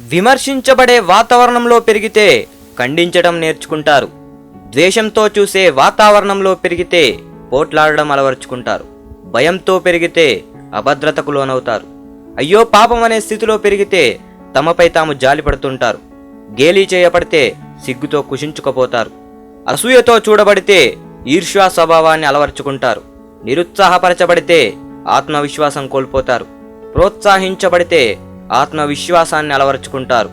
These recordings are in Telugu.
విమర్శించబడే వాతావరణంలో పెరిగితే ఖండించడం నేర్చుకుంటారు. ద్వేషంతో చూసే వాతావరణంలో పెరిగితే పోట్లాడడం అలవర్చుకుంటారు. భయంతో పెరిగితే అభద్రతకు లోనవుతారు. అయ్యో పాపం అనే స్థితిలో పెరిగితే తమపై తాము జాలిపడుతుంటారు గేలీ చేయబడితే సిగ్గుతో కుషించుకపోతారు అసూయతో చూడబడితే ఈర్ష్యా స్వభావాన్ని అలవర్చుకుంటారు. నిరుత్సాహపరచబడితే ఆత్మవిశ్వాసం కోల్పోతారు. ప్రోత్సహించబడితే ఆత్మవిశ్వాసాన్ని అలవరుచుకుంటారు.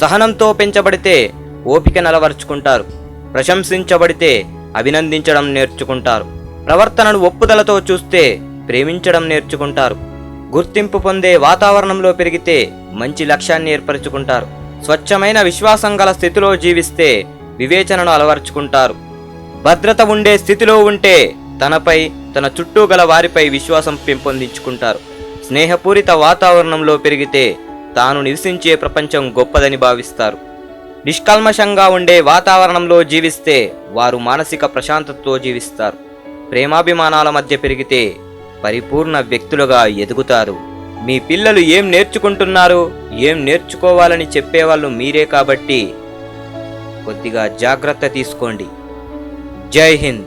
సహనంతో పెంచబడితే ఓపిక నలవరుచుకుంటారు ప్రశంసించబడితే అభినందించడం నేర్చుకుంటారు. ప్రవర్తనను ఒప్పుదలతో చూస్తే ప్రేమించడం నేర్చుకుంటారు. గుర్తింపు పొందే వాతావరణంలో పెరిగితే మంచి లక్ష్యాన్ని ఏర్పరచుకుంటారు. స్వచ్ఛమైన విశ్వాసం గల స్థితిలో జీవిస్తే వివేచనను అలవర్చుకుంటారు. భద్రత ఉండే స్థితిలో ఉంటే తనపై తన చుట్టూ గల వారిపై విశ్వాసం పెంపొందించుకుంటారు. స్నేహపూరిత వాతావరణంలో పెరిగితే తాను నివసించే ప్రపంచం గొప్పదని భావిస్తారు. నిష్కల్మషంగా ఉండే వాతావరణంలో జీవిస్తే వారు మానసిక ప్రశాంతతతో జీవిస్తారు. ప్రేమాభిమానాల మధ్య పెరిగితే పరిపూర్ణ వ్యక్తులుగా ఎదుగుతారు. మీ పిల్లలు ఏం నేర్చుకుంటున్నారు ఏం నేర్చుకోవాలని చెప్పేవాళ్ళు మీరే కాబట్టి కొద్దిగా జాగ్రత్త తీసుకోండి. జై హింద్.